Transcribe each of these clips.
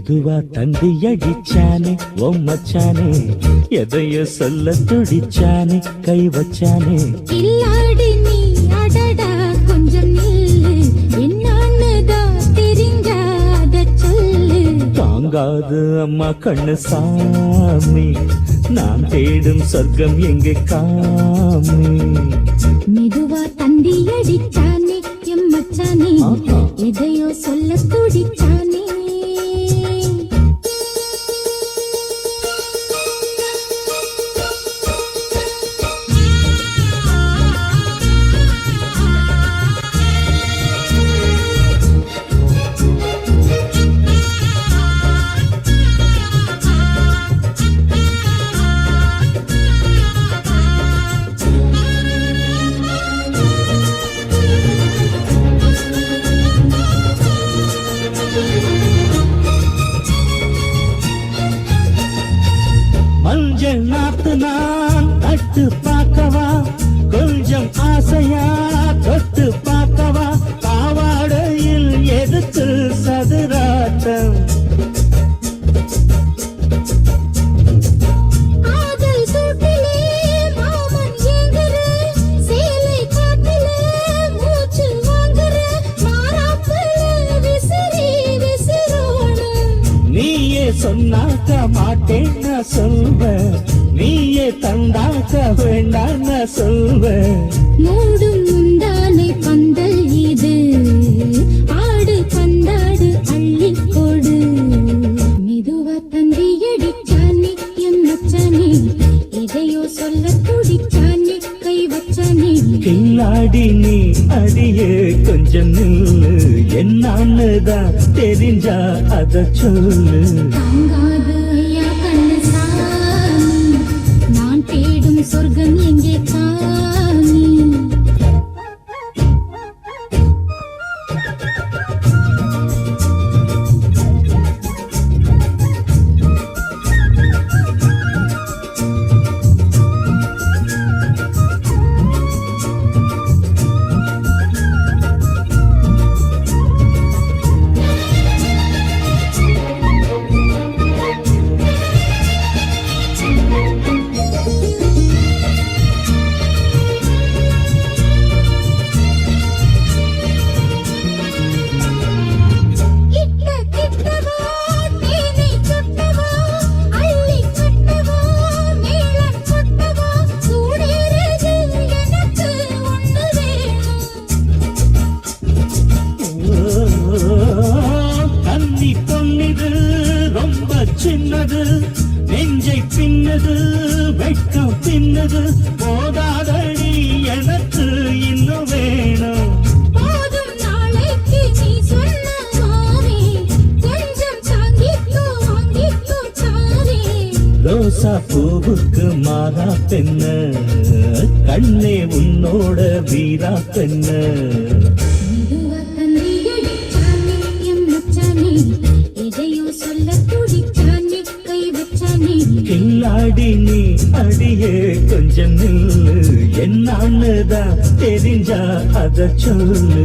மெதுவா தந்தி அடிச்சானே ஓ மச்சானே எதையோ சொல்ல துடிச்சானே கை வச்சானே. இல்லாடி நீ அடடா கொஞ்சம் நில்லு என்னான்னு தான் தெரிஞ்சாத சொல்லு. தாங்காது அம்மா கண்ணு சாமி நான் தேடும் சொர்க்கம் எங்கே காமி. மெதுவா தந்தி அடிச்சானே எம் மச்சானே ஆஹா. எதையோ சொல்ல துடிச்சானே. மஞ்சள் நாத்து நான் நட்டு பார்க்கவா? கொஞ்சம் ஆசையா? சொன்னாக்க மாட்டேன்னு சொல்வ. நீயே தந்தாக்க வேண்டான்னு சொல்வ. மூடும் கில்லாடி நீ அடியே கொஞ்சம் நில்லு. என்னான்னுதான் தெரிஞ்சா அத சொல்லு. சின்னது நெஞ்சை பின்னது வெட்கம் பின்னது போதாதடி எனக்கு இன்னும் வேணும். ரோசா பூவுக்கு மாறா பெண்ண கண்ணே உன்னோட வீரா பெண்ண. எதையோ சொல்ல துடிச்சானே. கில்லாடி நீ அடியே கொஞ்சம் நில்லு. என்னான்னு தான் தெரிஞ்சா அத சொல்லு.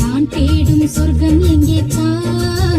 நான் தேடும் சொர்க்கம் எங்கே காமி